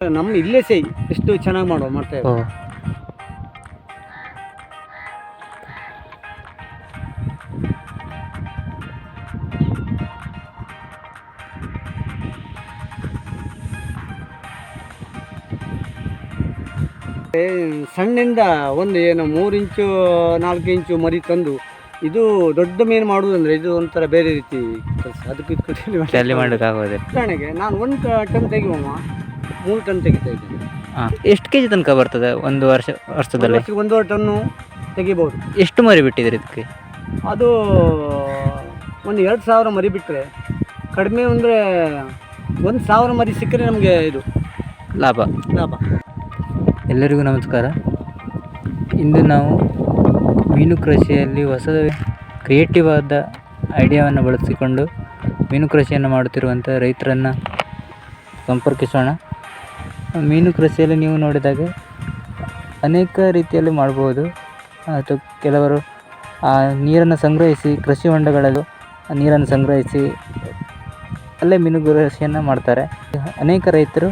ನಮ್ಮ ಇಲ್ಲೇ ಸೇ ಎಷ್ಟು ಚೆನ್ನಾಗಿ ಮಾಡುವ ಮಾಡ್ತೇವೆ ಏ, ಸಣ್ಣಿಂದ ಒಂದು ಏನು ಮೂರು ಇಂಚು ನಾಲ್ಕು ಇಂಚು ಮರಿ ತಂದು ಇದು ದೊಡ್ಡ ಮೀನು ಮಾಡುವುದಂದ್ರೆ ಇದು ಒಂಥರ ಬೇರೆ ರೀತಿ ಕೆಲಸ. ಅದಕ್ಕೆ ಇದಕ್ಕೂ ಮಾಡೋಕ್ಕಾಗೋದಿಲ್ಲ ಉದಾಹರಣೆಗೆ ನಾನು ಒಂದು ಟನ್ ತೆಗೆಯುವ ಮೂರು ಟನ್ ತೆಗಿತಾ ಇದ್ದೀವಿ ಹಾಂ. ಎಷ್ಟು ಕೆ ಜಿ ತನಕ ಬರ್ತದೆ ಒಂದು ವರ್ಷ ಒಂದು ವರ್ಷದಲ್ಲಿ ಒಂದೂವರೆ ಟನ್ನು ತೆಗಿಬೋದು. ಎಷ್ಟು ಮರಿ ಬಿಟ್ಟಿದ್ದೀರಿ ಇದಕ್ಕೆ? ಅದು ಒಂದು ಎರಡು ಸಾವಿರ ಮರಿ ಬಿಟ್ಟರೆ ಕಡಿಮೆ ಅಂದರೆ ಒಂದು ಸಾವಿರ ಮರಿ ಸಿಕ್ಕರೆ ನಮಗೆ ಇದು ಲಾಭ. ಲಾಭ. ಎಲ್ಲರಿಗೂ ನಮಸ್ಕಾರ. ಇಂದು ನಾವು ಮೀನು ಕೃಷಿಯಲ್ಲಿ ಹೊಸ ಕ್ರಿಯೇಟಿವ್ ಆದ ಐಡಿಯಾವನ್ನು ಬಳಸಿಕೊಂಡು ಮೀನು ಕೃಷಿಯನ್ನು ಮಾಡುತ್ತಿರುವಂಥ ರೈತರನ್ನು ಸಂಪರ್ಕಿಸೋಣ. ಮೀನು ಕೃಷಿಯಲ್ಲಿ ನೀವು ನೋಡಿದಾಗ ಅನೇಕ ರೀತಿಯಲ್ಲಿ ಮಾಡ್ಬೋದು. ಅಥವಾ ಕೆಲವರು ಆ ನೀರನ್ನು ಸಂಗ್ರಹಿಸಿ ಕೃಷಿ ಹೊಂಡಗಳಲ್ಲೂ ನೀರನ್ನು ಸಂಗ್ರಹಿಸಿ ಅಲ್ಲೇ ಮೀನು ಕೃಷಿಯನ್ನು ಮಾಡ್ತಾರೆ. ಅನೇಕ ರೈತರು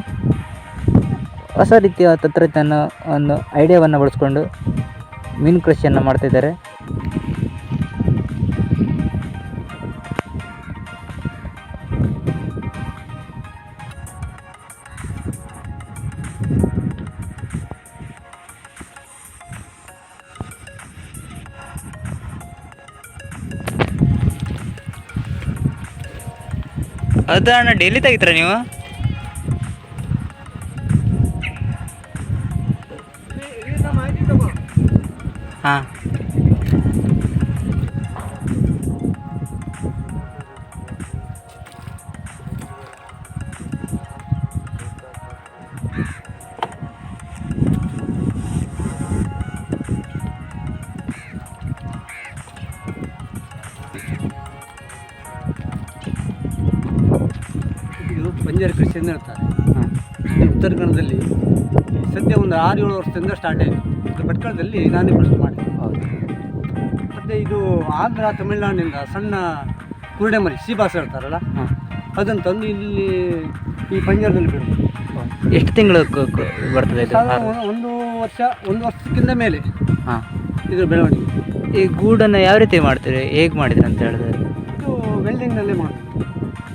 ಹೊಸ ರೀತಿಯ ತಂತ್ರಜ್ಞಾನ ಒಂದು ಐಡಿಯಾವನ್ನು ಬಳಸ್ಕೊಂಡು ಮೀನು ಕೃಷಿಯನ್ನು ಮಾಡ್ತಿದ್ದಾರೆ. ಅದನ್ನ ಡೈಲಿ ತೆಗಿತೀರಾ ನೀವು? ಹಾಂ. ಬಂಜಾರ ಕೃಷಿ ಅಂತ ಹೇಳ್ತಾರೆ. ಹಾಂ ಉತ್ತರ ಕನ್ನಡದಲ್ಲಿ ಸದ್ಯ ಒಂದು ಆರು ಏಳು ವರ್ಷದಿಂದ ಸ್ಟಾರ್ಟ್ ಆಯಿತು. ಇದು ಭಟ್ಕಳದಲ್ಲಿ ನಾನೇ ಫಸ್ಟ್ ಮಾಡಿದೆ ಮತ್ತು ಇದು ಆಂಧ್ರ ತಮಿಳುನಾಡಿನಿಂದ ಸಣ್ಣ ಕುರುಡೆ ಮರಿ ಸೀಬಾಸ್ ಹೇಳ್ತಾರಲ್ಲ ಹಾಂ ಅದನ್ನು ತಂದು ಇಲ್ಲಿ ಈ ಪಂಜಾರದಲ್ಲಿ ಬಿಡೋದು. ಎಷ್ಟು ತಿಂಗಳು ಬರ್ತದೆ ಒಂದು- ಒಂದು ವರ್ಷ ಒಂದು ವರ್ಷಕ್ಕಿಂತ ಮೇಲೆ ಹಾಂ. ಇದ್ರ ಬೆಳವಣಿಗೆ. ಈ ಗೂಡನ್ನು ಯಾವ ರೀತಿ ಮಾಡ್ತೀರಿ? ಹೇಗೆ ಮಾಡಿದ್ರಿ ಅಂತ ಹೇಳಿದ್ರೆ? ಇದು ವೆಲ್ಡಿಂಗ್ನಲ್ಲೇ ಮಾಡೋದು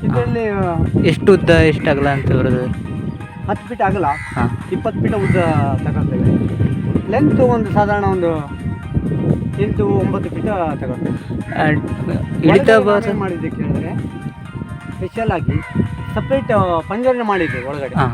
ಇದರಲ್ಲಿ ಎಷ್ಟು ಉದ್ದ ಎಷ್ಟು ಅಗಲ ಅಂತ ಬರೋದು? ಹತ್ತು ಫೀಟ್ ಆಗಲ್ಲ ಹಾಂ. ಇಪ್ಪತ್ತು ಫೀಟ್ ಉದ್ದ ತಗೊಳ್ತೇವೆ. ಲೆಂತ್ ಒಂದು ಸಾಧಾರಣ ಒಂದು ಎಂಟು ಒಂಬತ್ತು ಫೀಟ್ ತಗೊಳ್ತೇವೆ. ಇಳಿತ ಮಾಡಿದ್ದಕ್ಕೆ ಬಾಸ ಕೇಳಿದ್ರೆ ಸ್ಪೆಷಲ್ ಆಗಿ ಸಪ್ರೇಟ್ ಪಂಜರನ ಮಾಡಿದ್ದೆ ಒಳಗಡೆ. ಹಾಂ.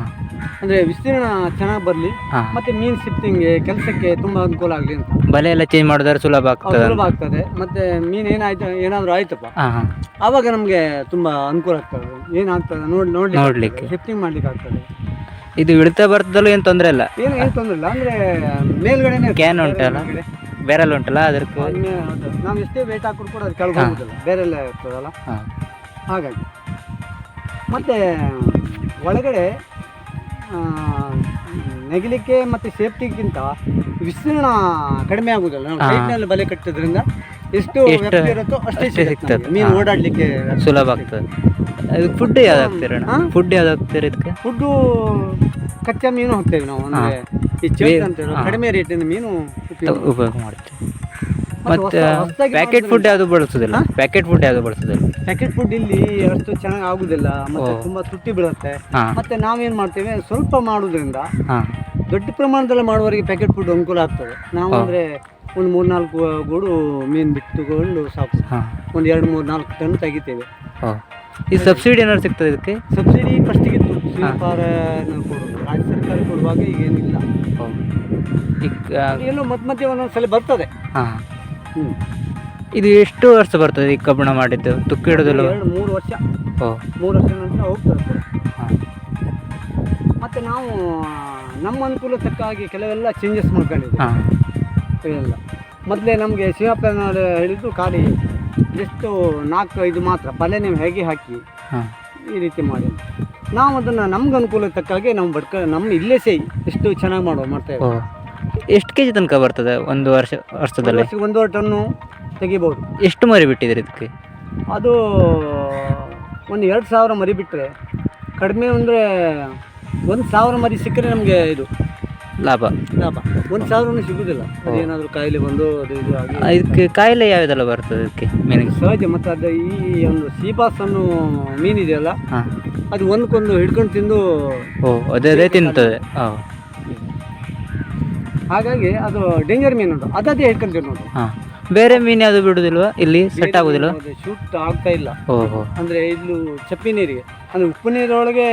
ಅಂದರೆ ವಿಸ್ತೀರ್ಣ ಚೆನ್ನಾಗಿ ಬರಲಿ ಮತ್ತೆ ಮೀನು ಶಿಫ್ಟಿಂಗ್ಗೆ ಕೆಲಸಕ್ಕೆ ತುಂಬ ಅನುಕೂಲ ಆಗಲಿ ಅಂತ. ಬಲೆ ಎಲ್ಲ ಚೇಂಜ್ ಮಾಡಿದ್ರೆ ಸುಲಭ ಆಗ್ತದೆ ಸುಲಭ ಆಗ್ತದೆ. ಮತ್ತು ಮೀನು ಏನಾಯ್ತು ಏನಾದರೂ ಆಯ್ತಪ್ಪ? ಅವಾಗ ನಮ್ಗೆ ಆವಾಗ ನಮಗೆ ತುಂಬ ಅನುಕೂಲ ಆಗ್ತದೆ. ಏನಾಗ್ತದೆ ನೋಡಿ ನೋಡಿ ನೋಡ್ಲಿಕ್ಕೆ. ಶಿಫ್ಟಿಂಗ್ ಮಾಡ್ಲಿಕ್ಕೆ ಆಗ್ತದೆ. ಇದು ಇಳಿತ ಬರ್ತದಲ್ಲೂ ಏನು ತೊಂದರೆ ಇಲ್ಲ. ಏನು ಏನು ತೊಂದರೆ ಇಲ್ಲ. ಅಂದರೆ ಮೇಲ್ಗಡೆ ಕ್ಯಾನ್ ಉಂಟಲ್ಲ? ಬೇರೆಲ್ಲ ಉಂಟಲ್ಲ ಅದಕ್ಕೆ? ನಾವು ಎಷ್ಟೇ ವೇಟ್ ಹಾಕಿದ್ರು ಕೂಡ ಅದು ಕೆಳಗೆ ಬೇರೆ ಬೇರೆಲ್ಲ ಇರ್ತದಲ್ಲ. ಹಾಗಾಗಿ. ಮತ್ತು ಒಳಗಡೆ ನೆಗಲಿಕ್ಕೆ ಮತ್ತು ಸೇಫ್ಟಿಗಿಂತ ವಿಸ್ತೀರ್ಣ ಕಡಿಮೆ ಆಗುದಿಲ್ಲ. ನಾವು. ಸೈಡ್ನಲ್ಲಿ ಬಲೆ ಕಟ್ಟೋದ್ರಿಂದ ಎಷ್ಟು ವ್ಯಾಪ್ತಿ ಇರುತ್ತೋ ಅಷ್ಟೇ ಸಿಗ್ತದೆ. ಮೀನು ಓಡಾಡಲಿಕ್ಕೆ ಸುಲಭ ಆಗ್ತದೆ. ಅದಕ್ಕೆ ಫುಡ್ ಯಾವ್ದು ಫುಡ್ ಯಾವ್ದು ಹಾಕ್ತೀರ ಇದಕ್ಕೆ? ಫುಡ್ಡು ಕಚ್ಚಾ ಮೀನು ಹಾಕ್ತೇವೆ ನಾವು. ಅಂದರೆ ಈ ಅಂತ. ಕಡಿಮೆ ರೇಟಿನ ಮೀನು ಉಪಯೋಗ ಉಪಯೋಗ ಮಾಡ್ತೀವಿ. ಮತ್ತೆ ಮತ್ತು ಪ್ಯಾಕೆಟ್ ಫುಡ್ ಯಾವ್ದು ಬಳಸೋದಿಲ್ಲ? ಪ್ಯಾಕೆಟ್ ಫುಡ್ ಯಾವ್ದು ಬಳಸೋದಿಲ್ಲ? ಪ್ಯಾಕೆಟ್ ಫುಡ್ ಇಲ್ಲಿ ಅಷ್ಟು ಚೆನ್ನಾಗಿ ಆಗುದಿಲ್ಲ. ಮತ್ತೆ ತುಂಬಾ ತುಟ್ಟಿ ಬೀಳುತ್ತೆ. ಮತ್ತೆ ನಾವೇನ್ ಮಾಡ್ತೇವೆ? ಸ್ವಲ್ಪ ಮಾಡೋದ್ರಿಂದ ದೊಡ್ಡ ಪ್ರಮಾಣದಲ್ಲಿ ಮಾಡುವವರಿಗೆ ಪ್ಯಾಕೆಟ್ ಫುಡ್ ಅನುಕೂಲ ಆಗ್ತದೆ. ನಾವು ಅಂದ್ರೆ ಒಂದು ಮೂರ್ ನಾಲ್ಕು ಗೂಡು ಮೀನು ಬಿಟ್ಟುಕೊಂಡು ಸಾಕು. ಒಂದ್ ಎರಡು ಮೂರು ನಾಲ್ಕು ಟನ್ ತೆಗಿತೇವೆ. ಈ ಸಬ್ಸಿಡಿ ಏನಾದ್ರು ಸಿಗ್ತದೆ ಇದಕ್ಕೆ? ಸಬ್ಸಿಡಿ ಫಸ್ಟ್ ಇತ್ತು ಕೊಡೋದು. ರಾಜ್ಯ ಸರ್ಕಾರ ಕೊಡುವಾಗ ಈಗ ಏನಿಲ್ಲ. ಓ. ಈಗ ಏನೋ ಮಧ್ಯ ಮಧ್ಯೆ ಒಂದೊಂದು ಸಲ ಬರ್ತದೆ. ಹಾಂ. ಇದು ಎಷ್ಟು ವರ್ಷ ಬರ್ತದೆ ಈ ಕಬ್ಬಿಣ ಮಾಡಿದ್ದು? ತುಕ್ಕು ಹಿಡಿದಲ್ಲ ಎರಡು ಮೂರು ವರ್ಷ. ಓ. ಮೂರು ವರ್ಷ ನಂತರ ಹೋಗ್ತದೆ ಹಾಂ. ಮತ್ತೆ ನಾವು ನಮ್ಮ ಅನುಕೂಲ ತಕ್ಕ ಹಾಗೆ ಕೆಲವೆಲ್ಲ ಚೇಂಜಸ್ ಮಾಡ್ಕೊಂಡಿದ್ದೀವಿ. ಹಾಂ. ಇವೆಲ್ಲ. ಮೊದಲೇ ನಮಗೆ ಶಿವಪ್ಪನವರು ಹೇಳಿದ್ದು ಖಾಲಿ ಎಷ್ಟು ನಾಲ್ಕು ಐದು ಮಾತ್ರ ಬಲೆ ನೀವು ಹೇಗೆ ಹಾಕಿ ಹಾಂ. ಈ ರೀತಿ ಮಾಡಿ ನಾವು ಅದನ್ನು ನಮ್ಗೆ ಅನುಕೂಲ ತಕ್ಕ ಹಾಗೆ ನಾವು ಬಡ್ಕ ನಮ್ಮ ಇಲ್ಲೇ ಸೇ ಎಷ್ಟು ಚೆನ್ನಾಗಿ ಮಾಡುವ ಮಾಡ್ತೇವೆ ಎಷ್ಟು ಕೆ ಜಿ ತನಕ ಬರ್ತದೆ ಒಂದು ವರ್ಷ ವರ್ಷದಲ್ಲಿ? ವರ್ಷಕ್ಕೆ ಒಂದೂವರೆ ಟನ್ನು ತೆಗಿಬೋದು. ಎಷ್ಟು ಮರಿ ಬಿಟ್ಟಿದ್ದೀರಿ ಇದಕ್ಕೆ? ಅದು ಒಂದು ಎರಡು ಸಾವಿರ ಮರಿ ಬಿಟ್ಟರೆ ಕಡಿಮೆ ಅಂದರೆ ಒಂದು ಸಾವಿರ ಮರಿ ಸಿಕ್ಕರೆ ನಮಗೆ ಇದು ಲಾಭ. ಲಾಭ. ಒಂದು ಸಾವಿರನೂ ಸಿಗುವುದಿಲ್ಲ ಅದೇನಾದರೂ ಕಾಯಿಲೆ ಬಂದು ಅದು ಇದು ಆಗಿ ಇದಕ್ಕೆ ಕಾಯಿಲೆ ಯಾವುದೆಲ್ಲ ಬರ್ತದೆ ಅದಕ್ಕೆ ಮೀನಿಗೆ? ಸಹಜ ಮತ್ತು ಅದು ಈ ಒಂದು ಸೀಬಾಸ್ ಅನ್ನೋ ಮೀನಿದೆಯಲ್ಲ ಹಾಂ. ಅದು ಒಂದಕ್ಕೊಂದು ಹಿಡ್ಕೊಂಡು ತಿಂದು ಓ ಅದೇ ಅದೇ ತಿಂತದೆ. ಹಾಂ ಹಾಗಾಗಿ ಅದು ಡೇಂಜರ್ ಮೀನು ಉಂಟು. ಅದದೇ ಹಿಡ್ಕೊಂಡು ನೋಡಿ. ಹಾಂ. ಬೇರೆ ಮೀನು ಯಾವುದು ಬಿಡುದಿಲ್ವಾ? ಇಲ್ಲಿ ಸೆಟ್ ಆಗೋದಿಲ್ಲ ಶೂಟ್ ಆಗ್ತಾ ಇಲ್ಲ. ಓಹೋ. ಅಂದರೆ ಇದು ಚಪ್ಪಿ ನೀರಿಗೆ. ಅಂದರೆ ಉಪ್ಪು ನೀರೊಳಗೆ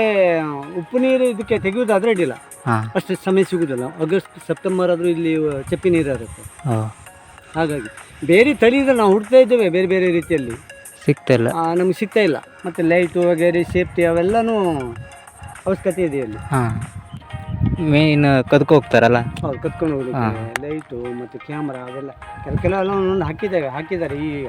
ಉಪ್ಪು ನೀರು ಇದಕ್ಕೆ ತೆಗೆಯೋದಾದ್ರೆ ಅಡ್ಡಿಲ್ಲ ಹಾಂ. ಅಷ್ಟು ಸಮಯ ಸಿಗುದಿಲ್ಲ. ಆಗಸ್ಟ್ ಸೆಪ್ಟೆಂಬರ್ ಆದರೂ ಇಲ್ಲಿ ಚಪ್ಪಿ ನೀರು ಇರುತ್ತೆ ಹಾಗಾಗಿ ಬೇರೆ ತಳಿ ಇದ್ರೆ ನಾವು ಹುಡ್ತಾ ಇದ್ದೇವೆ ಬೇರೆ ಬೇರೆ ರೀತಿಯಲ್ಲಿ. ಸಿಗ್ತಾ ಇಲ್ಲ. ನಮ್ಗೆ ಸಿಗ್ತಾ ಇಲ್ಲ. ಮತ್ತು ಲೈಟು ವಗೇರೆ ಸೇಫ್ಟಿ ಅವೆಲ್ಲನೂ ಅವಶ್ಯಕತೆ ಇದೆ ಅಲ್ಲಿ ಹಾಂ. ಮೀನು ಕದ್ಕೊ ಹೋಗ್ತಾರಲ್ಲ? ಅವ್ರು ಕತ್ಕೊಂಡು ಹೋಗ್ಲಿಕ್ಕೆ ಲೈಟು ಮತ್ತು ಕ್ಯಾಮ್ರಾ ಅದೆಲ್ಲ. ಕೆಲ ಕೆಲವೆಲ್ಲ ಒಂದೊಂದು ಹಾಕಿದ್ದೇವೆ ಹಾಕಿದ್ದಾರೆ ಈಗ.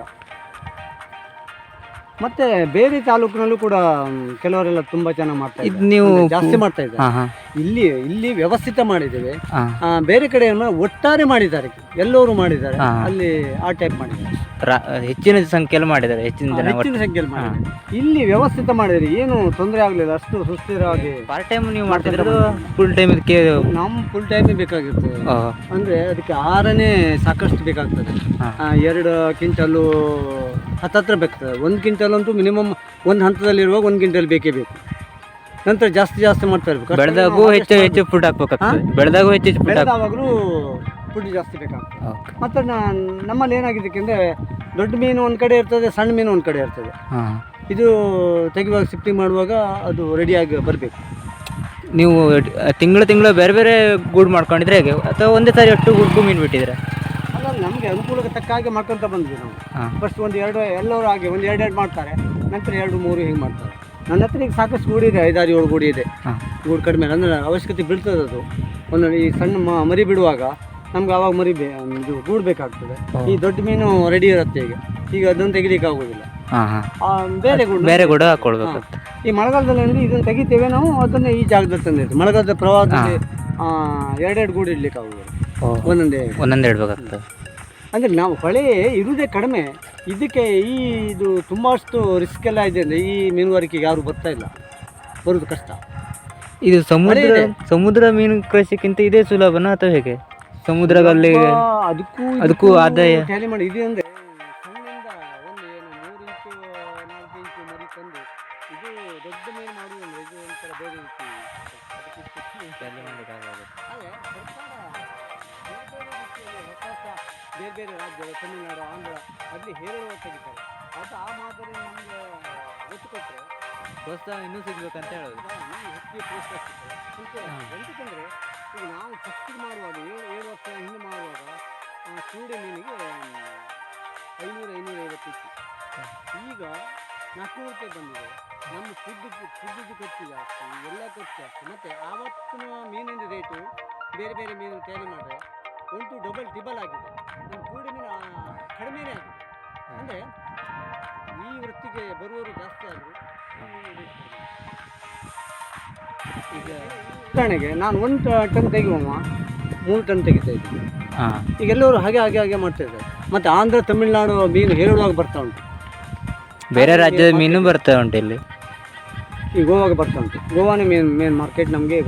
ಮತ್ತೆ ಬೇರೆ ತಾಲೂಕಿನಲ್ಲೂ ಕೂಡ ಮ್, ಕೆಲವರೆಲ್ಲ ತುಂಬಾ ಚೆನ್ನಾಗಿ ಮಾಡ್ತಾ ಇದ್ ಇದ್ದಾರೆ. ನೀವು ಅಂದ್ರೆ ಜಾಸ್ತಿ ಮಾಡ್ತಾ ಇದ್ದಾರೆ. ಹಾಂ ಹಾಂ. ಇಲ್ಲಿ ಇಲ್ಲಿ ವ್ಯವಸ್ಥಿತ ಮಾಡಿದ್ದೇವೆ. ಹಾಂ. ಆ, ಬೇರೆ ಕಡೆ ಏನು ಮಾಡಿ- ಒಟ್ಟಾರೆ ಮಾಡಿದ್ದಾರೆ. ಎಲ್ಲರೂ ಮಾಡಿದ್ದಾರೆ. ಹಾ. ಅಲ್ಲಿ ಆ ಟೈಪ್ ಮಾಡಿದ್ದಾರೆ. ರಾ- ಹೆಚ್ಚಿನ ಸಂಖ್ಯೆಯಲ್ಲಿ ಮಾಡಿದ್ದಾರೆ ಹೆಚ್ಚಿನ ಆ, ಜನ ಹೆಚ್ಚಿನ ಸಂಖ್ಯೆಯಲ್ಲಿ ಮಾಡಿದ್ದಾರೆ. ಇಲ್ಲಿ ವ್ಯವಸ್ಥಿತ ಮಾಡಿದರೆ ಏನು ತೊಂದರೆ ಆಗಲಿಲ್ಲ ಅಷ್ಟು ಸುಸ್ಥಿರವಾಗಿ ಪಾರ್ಟ್ ಟೈಮ್ ನೀವು ಮಾಡ್ತಿದ್ರು ಫುಲ್ ಟೈಮ್ ಇದಕ್ಕೆ ನಮ್ಮ ಫುಲ್ ಟೈಮ್ ಬೇಕಾಗಿರ್ತದೆ ಅಂದ್ರೆ ಅಂದರೆ ಅದಕ್ಕೆ ಆರನೇ ಸಾಕಷ್ಟು ಬೇಕಾಗ್ತದೆ. ಹಾ. ಆ, ಎರಡು ಕ್ವಿಂಟಲು ಹತ್ತತ್ರ ಬೇಕಾಗ್ತದೆ. ಒಂದು ಕ್ವಿಂಟಲ್ ಅಂತೂ ಮಿನಿಮಮ್ ಒಂದು ಹಂತದಲ್ಲಿರುವಾಗ ಒಂದು ಕ್ವಿಂಟಲ್ ಬೇಕೇ ಬೇಕು. ನಂತರ ಜಾಸ್ತಿ ಜಾಸ್ತಿ ಮಾಡ್ತಾ ಇರ್ಬೇಕು. ಬೆಳೆದಾಗೂ ಹೆಚ್ಚು ಹೆಚ್ಚು ಫುಡ್ ಹಾಕ್ಬೇಕಾಗ್ತದೆ. ಬೆಳೆದಾಗೂ ಹೆಚ್ಚು ಹೆಚ್ಚು ಫುಡ್ ಹಾಕ್ ಫುಡ್ ಜಾಸ್ತಿ ಬೇಕಾಗ್ತದೆ. ಮಾತ್ರ ಮತ್ತು ನಮ್ಮಲ್ಲಿ ಏನಾಗಿದೆ ಅಂದರೆ ದೊಡ್ಡ ಮೀನು ಒಂದು ಕಡೆ ಇರ್ತದೆ ಸಣ್ಣ ಮೀನು ಒಂದು ಕಡೆ ಇರ್ತದೆ. ಇದು ತೆಗೆಯುವಾಗ ಶಿಫ್ಟಿಂಗ್ ಮಾಡುವಾಗ ಅದು ರೆಡಿಯಾಗಿ ಬರಬೇಕು. ನೀವು ತಿಂಗಳು ತಿಂಗಳು ಬೇರೆ ಬೇರೆ ಗೂಡು ಮಾಡ್ಕೊಂಡಿದ್ರೆ ಹೇಗೆ? ಅಥವಾ ಒಂದೇ ಸಾರಿ ಅಷ್ಟು ಗುಡ್ಕು ಮೀನು ಬಿಟ್ಟಿದ್ರೆ? ಅಲ್ಲ ನಮಗೆ ಅನುಕೂಲಕ್ಕೆ ತಕ್ಕ ಹಾಗೆ ಮಾಡ್ಕೊತ ಬಂದ್ವಿ ನಾವು. ಫಸ್ಟ್ ಒಂದು ಎರಡು ಎಲ್ಲರೂ ಹಾಗೆ ಒಂದು ಎರಡು ಎರಡು ಮಾಡ್ತಾರೆ ನಂತರ ಎರಡು ಮೂರು ಹಿಂಗೆ ಮಾಡ್ತಾರೆ. ನನ್ನ ಹತ್ರ ಈಗ ಸಾಕಷ್ಟು ಗೂಡು ಇದೆ ಐದಾರು ಏಳು ಗೂಡು ಇದೆ. ಗೂಡು ಕಡಿಮೆ ಅಂದರೆ ಅವಶ್ಯಕತೆ ಬೀಳ್ತದೆ ಅದು. ಒಂದು ಈ ಸಣ್ಣ ಮ- ಮರಿ ಬಿಡುವಾಗ ನಮ್ಗೆ ಆವಾಗ ಮರಿ ಬೇ ಇದು ಗೂಡು ಬೇಕಾಗ್ತದೆ. ಈ ದೊಡ್ಡ ಮೀನು ರೆಡಿ ಇರುತ್ತೆ ಈಗ. ಈಗ ಅದನ್ನು ತೆಗಿಲಿಕ್ಕೆ ಆಗೋದಿಲ್ಲ ಹಾಂ ಹಾಂ. ಆ, ಬೇರೆ ಗೂಡು ಬೇರೆ ಗೂಡ ಹಾಕೊಳ್ಬೇಕು. ಈ ಮಳೆಗಾಲದಲ್ಲಿ ಅಂದರೆ ಇದನ್ನು ತೆಗಿತೇವೆ ನಾವು ಅದನ್ನು ಈ ಜಾಗದಲ್ಲಿ ತಂದಿರ್ತೀವಿ ಮಳೆಗಾಲದ ಪ್ರವಾಹದಲ್ಲಿ ಎರಡೆರಡು ಗೂಡು ಇಡ್ಲಿಕ್ಕೆ ಆಗೋದಿಲ್ಲ ಒಂದೊಂದೇ. ಒಂದೊಂದು ಇಡ್ಬೇಕಾಗ್ತದೆ. ಅಂದರೆ ನಾವು ಹೊಳೆ ಇರುವುದೇ ಕಡಿಮೆ. ಇದಕ್ಕೆ ಈ ಇದು ತುಂಬಷ್ಟು ರಿಸ್ಕ್ ಎಲ್ಲ ಇದೆ ಅಂದರೆ ಈ ಮೀನುಗಾರಿಕೆಗೆ ಯಾರು ಬರ್ತಾ ಇಲ್ಲ. ಬರೋದು ಕಷ್ಟ. ಇದು ಸಮುದ್ರ ಸಮುದ್ರ ಮೀನು ಕೃಷಿಕ್ಕಿಂತ ಇದೇ ಸುಲಭನಾ ಅಥವಾ ಹೇಗೆ? ಸಮುದ್ರದಲ್ಲಿ ಅದಕ್ಕೂ ಅದಕ್ಕೂ ಆದಾಯ? ಟ್ಯಾಲಿ ಮಾಡಿ. ಇದೆ ಅಂದರೆ ಸಣ್ಣಿಂದ ಒಂದು ಏನು ಮೂರು ಇಂಚು ನಾಲ್ಕು ಇಂಚು ಮರಿ ತಂದು ಇದು ದೊಡ್ಡ ಮೀನು ಮಾಡುವುದಂದ್ರೆ ಇದು ಒಂಥರ ಬೇರೆ ರೀತಿ ಅದಕ್ಕೆ ಖುಷಿ ಅದೇ ಸರ್ಕಾರ ಬೇರೆ ಬೇರೆ ರೀತಿಯಲ್ಲಿ ಹೊಸ ಹೊಸ ಬೇರೆ ಬೇರೆ ರಾಜ್ಯ ತಮಿಳುನಾಡು ಆಂಧ್ರ ಅಲ್ಲಿ ಹೇರಳುವ ತೆಗಿತಾರೆ. ಅದು ಆ ಮಾದರಿ ನಮಗೆ ಒತ್ತು ಕೊಟ್ಟರೆ ಪ್ರೋತ್ಸಾಹ ಇನ್ನೂ ಸಿಗ್ಬೇಕಂತ ಹೇಳೋದು. ನಾವು ಹೆಚ್ಚಿಗೆ ಪ್ರೋತ್ಸಾಹ ಸಿಗ್ತದೆ. ಎಂತಕ್ಕಂದರೆ ಈಗ ನಾವು ಫಸ್ಟ್ ಮಾಡುವಾಗ ಏಳು ಏಳು ವರ್ಷ ಹಿಂದೆ ಮಾಡುವಾಗ ಚೂಡೆ ಮೀನಿಗೆ ಐನೂರು ಐನೂರ ಐವತ್ತಿತ್ತು ಈಗ ನಾಲ್ಕುನೂರು ರೂಪಾಯಿ ಬಂದಿದೆ. ನಮ್ಮ ಫುಡ್ ಫುಡ್ದು ಖರ್ಚು ಜಾಸ್ತಿ ಎಲ್ಲ ಖರ್ಚು ಜಾಸ್ತಿ ಮತ್ತು ಆವತ್ತಿನ ಮೀನಿನ ರೇಟು ಬೇರೆ ಬೇರೆ ಮೀನು ತಯಾರಿ ಮಾಡಿದ್ರೆ ಒಂದು ಡಬಲ್ ಟಿಬಲ್ ಆಗಿದೆ. ಕೂಡಿ ಮೀನು ಕಡಿಮೆನೇ ಆಗಿದೆ ಅಂದರೆ ಈ ವೃತ್ತಿಗೆ ಬರುವವರು ಜಾಸ್ತಿ ಆದರು ಈಗ ಉದಾಹರಣೆಗೆ ನಾನು ಒಂದು ಟನ್ ತೆಗೆಯುವಮ್ಮ ಮೂರು ಟನ್ ತೆಗಿತಾ ಇದ್ದೀನಿ. ಹಾಂ. ಈಗ ಎಲ್ಲರೂ ಹಾಗೆ ಹಾಗೆ ಹಾಗೆ ಮಾಡ್ತಾ ಇದ್ದಾರೆ. ಮತ್ತು ಆಂಧ್ರ ತಮಿಳುನಾಡು ಮೀನು ಹೇಳುವಾಗ ಬರ್ತಾ ಉಂಟು. ಬೇರೆ ರಾಜ್ಯದ ಮೀನು ಬರ್ತಾ ಉಂಟು ಇಲ್ಲಿ. ಈ ಗೋವಾಗ ಬರ್ತಾ ಉಂಟು. ಗೋವಾನೇ ಮೇನ್ ಮೇನ್ ಮಾರ್ಕೆಟ್ ನಮಗೆ.